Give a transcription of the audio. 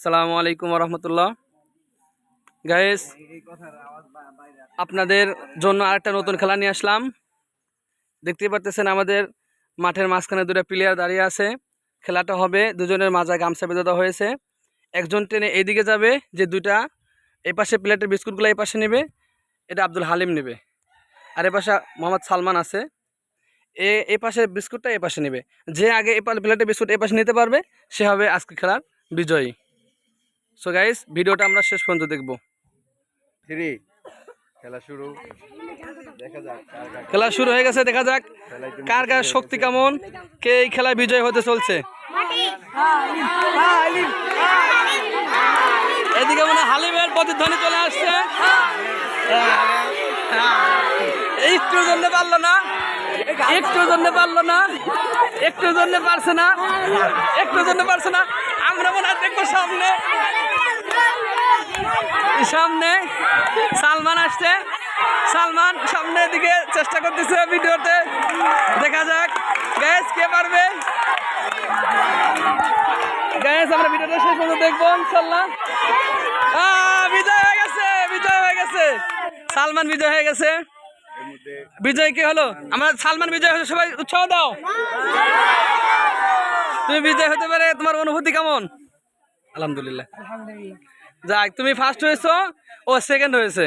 আসসালামু আলাইকুম রহমতুল্লাহ গাইস আপনাদের জন্য আরেকটা নতুন খেলা নিয়ে আসলাম। দেখতে পারতেছেন আমাদের মাঠের মাঝখানে দুটো প্লেয়ার দাঁড়িয়ে আছে। খেলাটা হবে, দুজনের মাঝে গামছা বেঁধে দেওয়া হয়েছে। একজন ট্রেনে এইদিকে যাবে, যে দুইটা, এই পাশে প্লেটের বিস্কুটগুলো এই পাশে নেবে, এটা আব্দুল হালিম নেবে। আর এ পাশে মোহাম্মদ সালমান আছে। এ এই পাশে বিস্কুটটা এই পাশে নেবে। যে আগে এই প্লেটের বিস্কুট এই পাশে নিতে পারবে, সে হবে আজকে খেলার বিজয়ী। সো গাইস ভিডিওটা আমরা শেষ পর্যন্ত দেখব। থ্রি খেলা শুরু। খেলা শুরু হয়ে গেছে দেখা যাক কার কার শক্তি কেমন কে এই খেলায় বিজয় হতে চলছে। এদিকে মনে হয় হালিমের প্রতিধ্বনি চলে আসছে। একটু জন্য পারল না একটু জন্য পারল না একটু জন্য পারছে না একটু জন্য পারছে না। আমরা মনে হয় দেখব সামনে। সামনে সালমান আসছে। সালমান সামনের দিকে চেষ্টা করতেছে ভিডিওতে। দেখা যাক গ্যাস কে পারবে? গ্যাস আমরা ভিডিওটা শেষ পর্যন্ত দেখব, ইনশাল্লাহ। বিজয় হয়ে গেছে, বিজয় হয়ে গেছে। সালমান বিজয় হয়ে গেছে। বিজয় কি হলো? আমরা সালমান বিজয় হয়েছে, সবাই উৎসাহ দাও। তুমি বিজয় হতে পারে, তোমার অনুভূতি কেমন? আলহামদুলিল্লাহ। যাক তুমি ফার্স্ট হয়েছো ও সেকেন্ড হয়েছে।